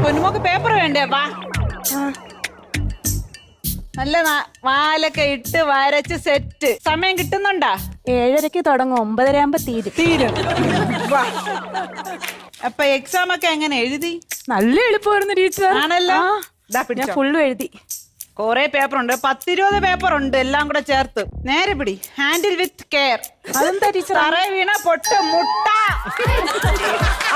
പൊന്നുമോക്ക് paper വേണ്ടേ? വാ. നല്ല വാലൊക്കെ ഇട്ട് വരച്ച് സെറ്റ് സമയം കിട്ടുന്നുണ്ടാ? ഏഴരക്ക് തുടങ്ങും. ഒമ്പതര ആകുമ്പോ തീരും. തീരും അപ്പൊ എക്സാം ഒക്കെ എങ്ങനെ എഴുതി? നല്ല എളുപ്പമായിരുന്നു ടീച്ചർ. ആണല്ലോ. ഞാൻ. ഫുള്ളും എഴുതി. കൊറേ പേപ്പർ ഉണ്ട് പത്തിരുപത് പേപ്പർ ഉണ്ട് എല്ലാം കൂടെ ചേർത്ത്. നേരെ പിടി. ഹാൻഡിൽ വിത്ത് കെയർ അതെന്താ ടീച്ചർ വീണ പൊട്ട് മുട്ട.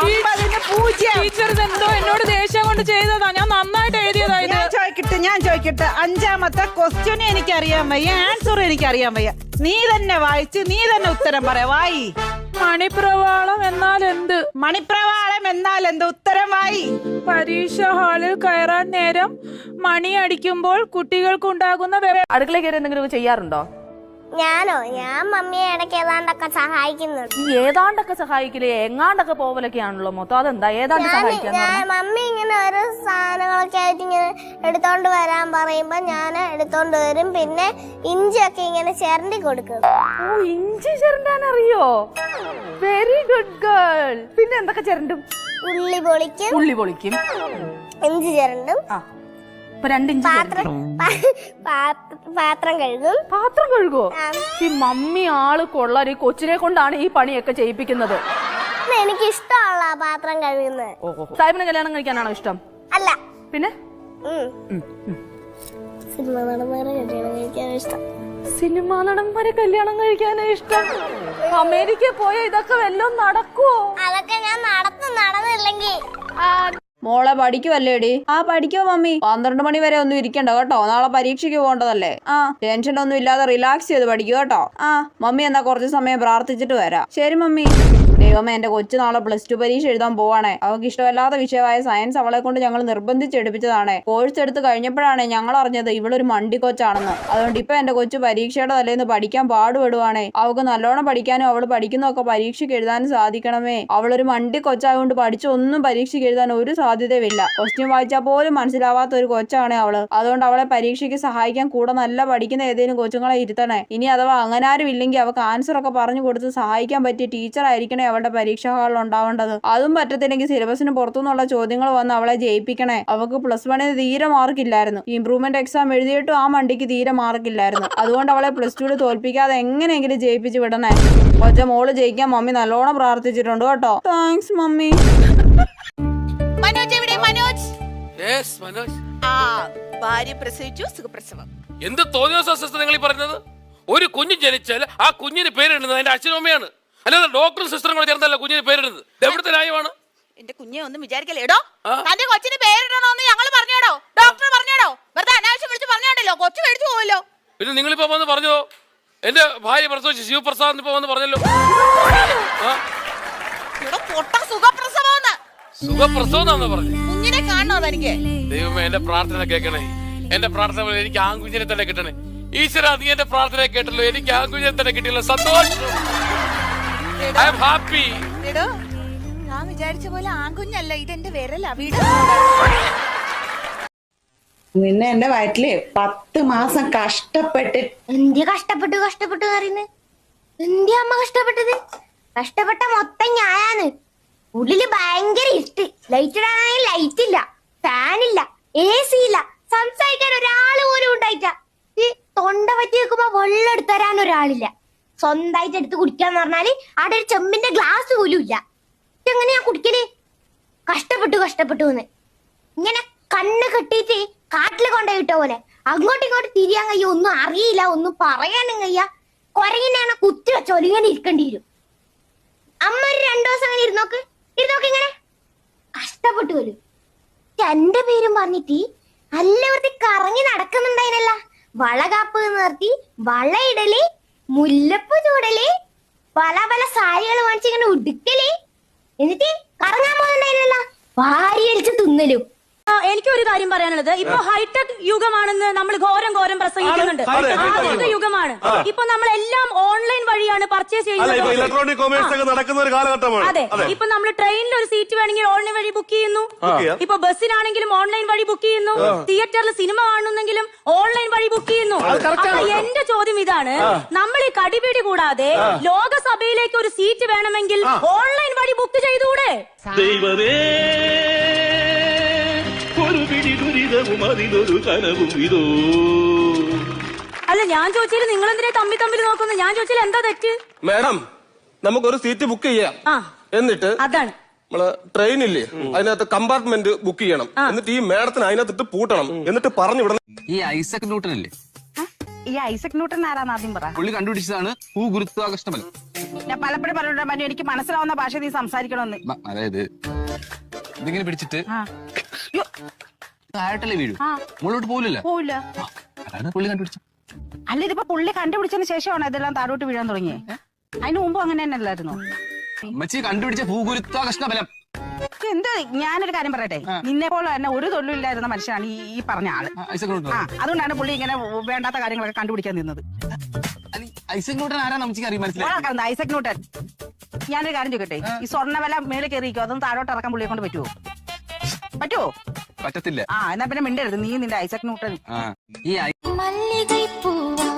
അമ്പതിന് പൂജ്യം. ടീച്ചർ എന്തോ എന്നോട് ദേഷ്യം കൊണ്ട് ചെയ്തതാ. ഞാൻ നന്നായിട്ട് എഴുതിയതാ ഇത്. ഞാൻ ചോദിക്കട്ടെ ഞാൻ ചോദിക്കട്ടെ. അഞ്ചാമത്തെ ക്വസ്റ്റ്യൻ എനിക്ക് അറിയാൻ വയ്യ ആൻസർ എനിക്ക് അറിയാൻ വയ്യ. നീ തന്നെ വായിച്ച് നീ തന്നെ ഉത്തരം പറയാ. വായി. മണിപ്രവാളം എന്നാൽ എന്ത്? മണിപ്രവാളം എന്നാൽ എന്ത്? ഉത്തരമായി പരീക്ഷ ഹാളിൽ കയറാൻ നേരം മണി അടിക്കുമ്പോൾ കുട്ടികൾക്കുണ്ടാകുന്ന ഉണ്ടാകുന്ന അടുക്കള കയറി എന്തെങ്കിലും ചെയ്യാറുണ്ടോ? ഞാനോ? ഞാൻ മമ്മിയെ ഇടയ്ക്ക് ഏതാണ്ടൊക്കെ സഹായിക്കുന്നുണ്ട് ഈ ഏതാണ്ടൊക്കെ സഹായിക്കില്ലേ എങ്ങാണ്ടൊക്കെ പോവലൊക്കെയാണല്ലോ മൊത്തം. അതെന്താ? ഏതാണ്ട് ഞാൻ മമ്മി ഇങ്ങനെ ഓരോ സാധനങ്ങളൊക്കെ ആയിട്ട് ഇങ്ങനെ എടുത്തോണ്ട് വരാൻ പറയുമ്പോ ഞാൻ എടുത്തോണ്ട് വരും. പിന്നെ ഇഞ്ചിയൊക്കെ ഇങ്ങനെ ചിരണ്ടി കൊടുക്കും. ഓ ഇഞ്ചി ചിരണ്ടാൻ അറിയോ വെരി ഗുഡ് ഗേൾ പിന്നെ എന്തൊക്കെ ചിരണ്ടും? ഉള്ളി പൊളിക്കും. ഉള്ളി പൊളിക്കും. ഇഞ്ചി ചിരണ്ടും. ആ. പാത്രം കഴുകും. പാത്രം കഴുകോ? ഈ മമ്മി ആൾ കൊള്ളാൻ ഈ കൊച്ചിനെ കൊണ്ടാണ് ഈ പണിയൊക്കെ ചെയ്യിപ്പിക്കുന്നത്. എനിക്ക് ഇഷ്ടമുള്ള പാത്രം കഴുകുന്നത്. സാഹിബിനെ കല്യാണം കഴിക്കാനാണോ ഇഷ്ടം? അല്ല. പിന്നെ. സിനിമ നടന്മാരെ കല്യാണം കഴിക്കാൻ ഇഷ്ടം. സിനിമാ നടന്മാരെ കല്യാണം കഴിക്കാനാ ഇഷ്ടം? അമേരിക്ക പോയ ഇതൊക്കെ വല്ലതും നടക്കുവോ? അതൊക്കെ ഞാൻ നടത്തും നടന്നില്ലെങ്കിൽ. മോളെ പഠിക്കുവല്ലേടി? ആ പഠിക്കോ മമ്മി. പന്ത്രണ്ട് മണി വരെ ഒന്നും ഇരിക്കണ്ട കേട്ടോ. നാളെ പരീക്ഷയ്ക്ക് പോകേണ്ടതല്ലേ. ആ ടെൻഷൻ ഒന്നും ഇല്ലാതെ റിലാക്സ് ചെയ്ത് പഠിക്കൂ കേട്ടോ. ആ മമ്മി എന്നാ കുറച്ച് സമയം പ്രാർത്ഥിച്ചിട്ട് വരാം. ശരി മമ്മി. ദൈവമേ എന്റെ കൊച്ചു നാളെ പ്ലസ് ടു പരീക്ഷ എഴുതാൻ പോവാണേ. അവൾക്ക് ഇഷ്ടമല്ലാത്ത വിഷയമായ സയൻസ് അവളെ കൊണ്ട് ഞങ്ങൾ നിർബന്ധിച്ചെടുപ്പിച്ചതാണ് കോഴ്സ് എടുത്ത് കഴിഞ്ഞപ്പോഴാണ് ഞങ്ങൾ അറിഞ്ഞത് ഇവളൊരു മണ്ടി കൊച്ചാണെന്ന്. അതുകൊണ്ട് ഇപ്പൊ എന്റെ കൊച്ചു പരീക്ഷയുടെ തലേന്ന് പഠിക്കാൻ പാടുപെടുവാണേ. അവൾക്ക് നല്ലോണം പഠിക്കാനും അവൾ പഠിക്കുന്നതൊക്കെ പരീക്ഷയ്ക്ക് എഴുതാനും സാധിക്കണമേ. അവളൊരു മണ്ടി കൊച്ചായതുകൊണ്ട് പഠിച്ചൊന്നും പരീക്ഷയ്ക്ക് എഴുതാൻ ഒരു സാധ്യതയുമില്ല ക്വസ്റ്റ്യൻ വായിച്ചാൽ പോലും മനസ്സിലാവാത്ത ഒരു കൊച്ചാണ് അവൾ. അതുകൊണ്ട് അവളെ പരീക്ഷയ്ക്ക് സഹായിക്കാൻ കൂടെ നല്ല പഠിക്കുന്ന ഏതെങ്കിലും കൊച്ചുങ്ങളെ ഇരുത്തണേ. ഇനി അഥവാ അങ്ങനെ ആരും ഇല്ലെങ്കിൽ അവൾക്ക് ആൻസർ ഒക്കെ പറഞ്ഞു കൊടുത്ത് സഹായിക്കാൻ പറ്റിയ ടീച്ചർ ആയിരിക്കണേ അവളുടെ പരീക്ഷാ ഹാളിൽ ഉണ്ടാവേണ്ടത്. അതും പറ്റത്തില്ലെങ്കിൽ സിലബസിന് പുറത്തുനിന്നുള്ള ചോദ്യങ്ങൾ വന്ന് അവളെ ജയിപ്പിക്കണേ. അവൾക്ക് പ്ലസ് വണ്ണിന് തീരെ മാർക്കില്ലായിരുന്നു ഇംപ്രൂവ്മെന്റ് എക്സാം എഴുതിയിട്ടും ആ മണ്ടിക്ക് തീരെ മാർക്കില്ലായിരുന്നു അതുകൊണ്ട് അവളെ പ്ലസ് ടുവിൽ തോൽപ്പിക്കാതെ എങ്ങനെയെങ്കിലും ജയിപ്പിച്ച് വിടണേ. ഒറ്റ മോൾ ജയിക്കാൻ മമ്മി നല്ലോണം പ്രാർത്ഥിച്ചിട്ടുണ്ട് കേട്ടോ. Thanks mummy. മനോജ് എവിടെ? മനോജ്? യെസ് മനോജ്. ആ ഭാര്യ പ്രസവിച്ചു സുഖപ്രസവം. എന്ത് തോന്നിയ നിങ്ങൾ പറഞ്ഞത്? ഒരു കുഞ്ഞ് ജനിച്ചാൽ ആ കുഞ്ഞിന് പേരിടുന്നത് അതിന്റെ അച്ഛനും അമ്മയാണ്. അല്ലാതെ ഡോക്ടർ സിസ്റ്ററും കൂടെ ചേർന്നല്ല കുഞ്ഞിന് പേരിടുന്നത്. എവിടുത്തെ ന്യായമാണ്? എന്റെ കുഞ്ഞെ ഒന്നും വിചാരിക്കല്ലേ? എടോ. തന്റെ കൊച്ചിന് പേരിടണോന്ന് ഞങ്ങൾ പറഞ്ഞോടോ. ഡോക്ടർ പറഞ്ഞോടോ. വെറുതെ അനാവശ്യം വിളിച്ച് പറഞ്ഞോണ്ടല്ലോ കൊച്ചു മേടിച്ചു പോവല്ലോ. പിന്നെ നിങ്ങളിപ്പോ വന്ന് പറഞ്ഞോ? എന്റെ ഭാര്യ പ്രസവിച്ചു ശിവപ്രസാദ് ഇപ്പൊ വന്ന് പറഞ്ഞല്ലോ. സുഖപ്രസവം പറഞ്ഞു കുഞ്ഞിനെ കാണണോ തനിക്ക്? ദൈവമേ എന്റെ പ്രാർത്ഥന കേൾക്കണേ. എന്റെ പ്രാർത്ഥന എനിക്ക് ആൺകുഞ്ഞിനെ തന്നെ കിട്ടണേ. ഈശ്വര നീ എന്റെ പ്രാർത്ഥന കേട്ടല്ലോ. എനിക്ക് ആൺകുഞ്ഞിനെ തന്നെ കിട്ടിയല്ലോ. സന്തോഷം. ഐ ആം ഹാപ്പി എടോ ഞാൻ വിചാരിച്ച പോലെ ആൺകുഞ്ഞല്ല ഇതെന്റെ വിരലാ വീട്. നിന്നെ എന്റെ വയറ്റിൽ പത്ത് മാസം കഷ്ടപ്പെട്ട് എന്തിയ കഷ്ടപ്പെട്ടു കഷ്ടപ്പെട്ടു പറയുന്നത് എന്തിയ അമ്മ കഷ്ടപ്പെട്ടത്? കഷ്ടപ്പെട്ട മൊത്തം ഞാനാണ്. ഉള്ളിൽ ഭയങ്കര ഇഷ്ട് ലൈറ്റ് ഇടാനാണെങ്കിൽ ലൈറ്റ് ഇല്ല ഫാനില്ല ഇല്ല എ സി ഇല്ല. സംസാരിക്കാൻ ഒരാൾ പോലും ഉണ്ടായിട്ട ഈ തൊണ്ട പറ്റി വെക്കുമ്പോ വെള്ളം എടുത്തു തരാൻ ഒരാളില്ല. സ്വന്തമായിട്ട് എടുത്ത് കുടിക്കാന്ന് പറഞ്ഞാൽ അവിടെ ഒരു ചെമ്പിന്റെ ഗ്ലാസ് പോലും ഇല്ല. എങ്ങനെയാ കുടിക്കൽ? കഷ്ടപ്പെട്ടു കഷ്ടപ്പെട്ടു എന്ന്. ഇങ്ങനെ കണ്ണ് കെട്ടിയിട്ട് കാട്ടിൽ കൊണ്ടുപോയിട്ട പോലെ. അങ്ങോട്ടും ഇങ്ങോട്ടും തിരിയാൻ കഴിയ? ഒന്നും അറിയില്ല ഒന്നും പറയാനും കഴിയ. കൊരങ്ങിനെയാണ് കുത്തി വെച്ച ഇങ്ങനെ ഇരിക്കേണ്ടി വരും. അമ്മ ഒരു രണ്ടു ദിവസം അങ്ങനെ ഇരുന്നോക്ക്. ഇരുന്നോക്ക് ഇങ്ങനെ. കഷ്ടപ്പെട്ടു വരും എന്റെ പേരും പറഞ്ഞിട്ട് എല്ലാവർക്കും കറങ്ങി നടക്കുന്നുണ്ടായിനല്ല? വളകാപ്പ് നിർത്തി വളയിടൽ മുല്ലപ്പ് ചൂടൽ പല പല സാരികൾ വാങ്ങിച്ചിങ്ങനെ ഉടുക്കൽ. എന്നിട്ട് കറങ്ങാൻ പോകുന്നതിനല്ല വാരി അടിച്ച് തിന്നലും. എനിക്കൊരു കാര്യം പറയാനുള്ളത്. ഇപ്പൊ ഹൈടെക് യുഗമാണെന്ന് നമ്മൾ ഘോരം ഘോരം പ്രസംഗിക്കുന്നുണ്ട്. ആധുനിക യുഗമാണ്. ഇപ്പൊ നമ്മളെല്ലാം ഓൺലൈൻ വഴിയാണ് പർച്ചേസ് ചെയ്യുന്നത്. ഇലക്ട്രോണിക് കൊമേഴ്സ് ഒക്കെ നടക്കുന്ന ഒരു കാലഘട്ടമാണ്. അതെ. ഇപ്പൊ നമ്മൾ ട്രെയിനിൽ ഒരു സീറ്റ് വേണമെങ്കിൽ ഓൺലൈൻ വഴി ബുക്ക് ചെയ്യുന്നു. ചെയ്യാം. ഇപ്പൊ ബസ്സിനാണെങ്കിലും ഓൺലൈൻ വഴി ബുക്ക് ചെയ്യുന്നു. തിയേറ്ററിൽ സിനിമ കാണുന്നെങ്കിലും ഓൺലൈൻ വഴി ബുക്ക് ചെയ്യുന്നു. എന്റെ ചോദ്യം ഇതാണ്. നമ്മൾ ഈ കടിപിടി കൂടാതെ ലോകസഭയിലേക്ക് ഒരു സീറ്റ് വേണമെങ്കിൽ ഓൺലൈൻ വഴി ബുക്ക് ചെയ്തുകൂടെ? ദൈവമേ. പിടി അതിലൊരു കനവും ഇതോ. അല്ല ഞാൻ ചോദിച്ചാൽ നിങ്ങൾ എന്തിനാ തമ്മി തമ്മിൽ നോക്കുന്നു ഞാൻ ചോദിച്ചാൽ എന്താ തെറ്റ്? മാഡം നമുക്കൊരു സീറ്റ് ബുക്ക് ചെയ്യാം. ആ എന്നിട്ട് അതാണ്. നമ്മൾ ട്രെയിനില്ലേ അതിനകത്ത് കമ്പാർട്ട്മെന്റ് ബുക്ക് ചെയ്യണം. എന്നിട്ട് ഈ മാഡത്തിന് അതിനകത്തിട്ട് പൂട്ടണം. എന്നിട്ട് പറഞ്ഞു വിടണം ഈ ഐസക് ന്യൂട്ടൻ അല്ലേ ഈ ഐസക് ന്യൂട്ടൻ ആരാന്ന് ആദ്യം പറ. പുള്ളി കണ്ടുപിടിച്ചതാണ് ഭൂഗുരുത്വാകർഷണ ബലം ഞാൻ പലപ്പോഴും പറഞ്ഞിട്ടുണ്ട് മനു എനിക്ക് മനസ്സിലാവുന്ന ഭാഷ നീ സംസാരിക്കണമെന്ന്. അതായത് ഇതിങ്ങനെ പിടിച്ചിട്ട് ആ. വീഴും? മുകളിലോട്ട് പോകില്ല പോവില്ല. അതാണ് പുള്ളി കണ്ടുപിടിച്ചത്. അല്ല ഇതിപ്പോ പുള്ളി കണ്ടുപിടിച്ചതിന് ശേഷമാണ് ഇതെല്ലാം താഴോട്ട് വീഴാൻ തുടങ്ങിയത് അതിന് മുമ്പ് അങ്ങനെ തന്നെ അല്ലായിരുന്നു? അമ്മച്ചി കണ്ടുപിടിച്ച ഭൂഗുരുത്വാകർഷണ ബലം എന്താ ഞാനൊരു കാര്യം പറയട്ടെ? നിന്നെ പോലെ തന്നെ ഒരു തൊഴിലില്ലായിരുന്ന മനുഷ്യനാണ് ഈ പറഞ്ഞ ആൾ. ആ, അതുകൊണ്ടാണ് പുള്ളി ഇങ്ങനെ വേണ്ടാത്ത കാര്യങ്ങളൊക്കെ കണ്ടുപിടിക്കാൻ നിന്നത്. ഐസക് ന്യൂട്ടൻ ആരാ നമുക്ക് അറിയാൻ മനസ്സിലായി? ഓളാക്കാവുന്ന ഐസക് ന്യൂട്ടൻ ഞാനൊരു കാര്യം ചോദിക്കട്ടെ? ഈ സ്വർണ വില മേളിൽ കയറിയിരിക്കും അതൊന്നും താഴോട്ട് ഇറക്കാൻ പുള്ളിയെ കൊണ്ട് പറ്റുമോ പറ്റുമോ പറ്റത്തില്ല. ആ എന്നാ പിന്നെ മിണ്ടരുത്. നീ നിന്റെ ഐസക് ന്യൂട്ടൻ ഈ മല്ലികൈപ്പൂവാ